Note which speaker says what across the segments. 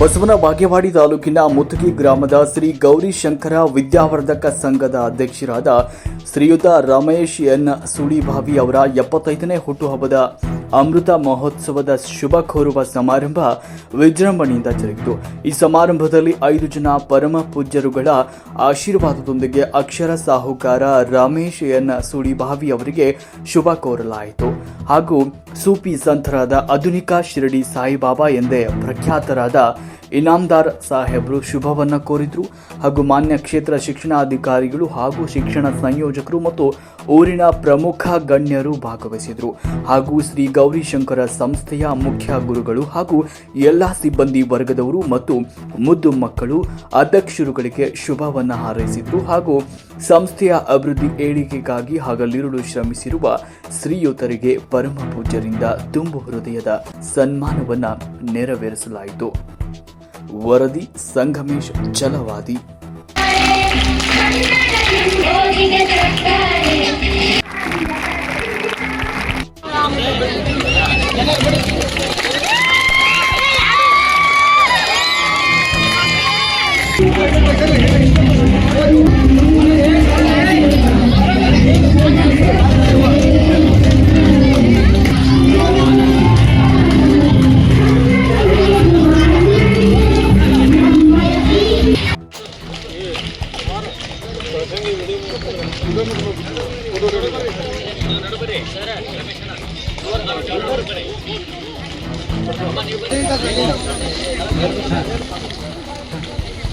Speaker 1: ಬಸವನ ಬಾಗೇವಾಡಿ ತಾಲೂಕಿನ ಮುತ್ತಗಿ ಗ್ರಾಮದ ಶ್ರೀ ಗೌರಿಶಂಕರ ವಿದ್ಯಾವರ್ಧಕ ಸಂಘದ ಅಧ್ಯಕ್ಷರಾದ ಶ್ರೀಯುತ ರಮೇಶ್ ಎನ್ ಸುಳಿಭಾವಿ ಅವರ ಎಪ್ಪತ್ತೈದನೇ ಹುಟ್ಟುಹಬ್ಬದ ಅಮೃತ ಮಹೋತ್ಸವದ ಶುಭ ಕೋರುವ ಸಮಾರಂಭ ವಿಜೃಂಭಣೆಯಿಂದ ಜರುಗಿತು. ಈ ಸಮಾರಂಭದಲ್ಲಿ ಐದು ಜನ ಪರಮ ಪೂಜ್ಯರುಗಳ ಆಶೀರ್ವಾದದೊಂದಿಗೆ ಅಕ್ಷರ ಸಾಹುಕಾರ ರಮೇಶ್ ಎನ್ ಸುಳಿಭಾವಿ ಅವರಿಗೆ ಶುಭ ಕೋರಲಾಯಿತು. ಹಾಗೂ ಸೂಫಿ ಸಂತರಾದ ಆಧುನಿಕ ಶಿರಡಿ ಸಾಯಿಬಾಬಾ ಎಂದೇ ಪ್ರಖ್ಯಾತರಾದ ಇನಾಮ್ದಾರ್ ಸಾಹೇಬರು ಶುಭವನ್ನು ಕೋರಿದರು ಹಾಗೂ ಮಾನ್ಯ ಕ್ಷೇತ್ರ ಶಿಕ್ಷಣಾಧಿಕಾರಿಗಳು ಹಾಗೂ ಶಿಕ್ಷಣ ಸಂಯೋಜಕರು ಮತ್ತು ಊರಿನ ಪ್ರಮುಖ ಗಣ್ಯರು ಭಾಗವಹಿಸಿದರು. ಹಾಗೂ ಶ್ರೀ ಗೌರಿಶಂಕರ ಸಂಸ್ಥೆಯ ಮುಖ್ಯ ಗುರುಗಳು ಹಾಗೂ ಎಲ್ಲ ಸಿಬ್ಬಂದಿ ವರ್ಗದವರು ಮತ್ತು ಮುದ್ದು ಮಕ್ಕಳು ಅಧ್ಯಕ್ಷರುಗಳಿಗೆ ಶುಭವನ್ನು ಹಾರೈಸಿದರು. ಹಾಗೂ ಸಂಸ್ಥೆಯ ಅಭಿವೃದ್ಧಿ ಏಳಿಗೆಗಾಗಿ ಹಗಲಿರುಳು ಶ್ರಮಿಸಿರುವ ಶ್ರೀಯುತರಿಗೆ ಪರಮ ಪೂಜ್ಯರಿಂದ ತುಂಬು ಹೃದಯದ ಸನ್ಮಾನವನ್ನು ನೆರವೇರಿಸಲಾಯಿತು. वरदी संघमेश जलवादी।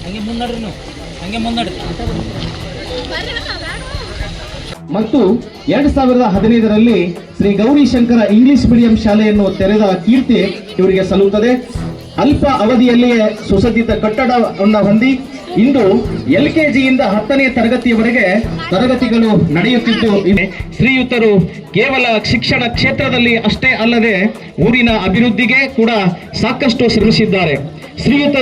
Speaker 2: ಹಂಗೆ ಮುನ್ನಡ್ರಿ ನೀವು ಹಂಗೆ
Speaker 3: ಮತ್ತು ಎರಡ್ ಸಾವಿರದ ಹದಿನೈದರಲ್ಲಿ ಶ್ರೀ ಗೌರಿಶಂಕರ ಇಂಗ್ಲಿಷ್ ಮೀಡಿಯಂ ಶಾಲೆಯನ್ನು ತೆರೆದ ಕೀರ್ತಿ ಇವರಿಗೆ ಸಲ್ಲುತ್ತದೆ. ಅಲ್ಪ ಅವಧಿಯಲ್ಲಿಯೇ ಸುಸಜ್ಜಿತ ಕಟ್ಟಡವನ್ನು ಹೊಂದಿ ಇಂದು ಎಲ್ ಕೆ ಜಿಯಿಂದ ಹತ್ತನೇ ತರಗತಿಯವರೆಗೆ ತರಗತಿಗಳು ನಡೆಯುತ್ತಿದ್ದು. ಶ್ರೀಯುತರು ಕೇವಲ ಶಿಕ್ಷಣ ಕ್ಷೇತ್ರದಲ್ಲಿ ಅಷ್ಟೇ ಅಲ್ಲದೆ ಊರಿನ ಅಭಿವೃದ್ಧಿಗೆ ಕೂಡ ಸಾಕಷ್ಟು ಶ್ರಮಿಸಿದ್ದಾರೆ ಶ್ರೀಯುತ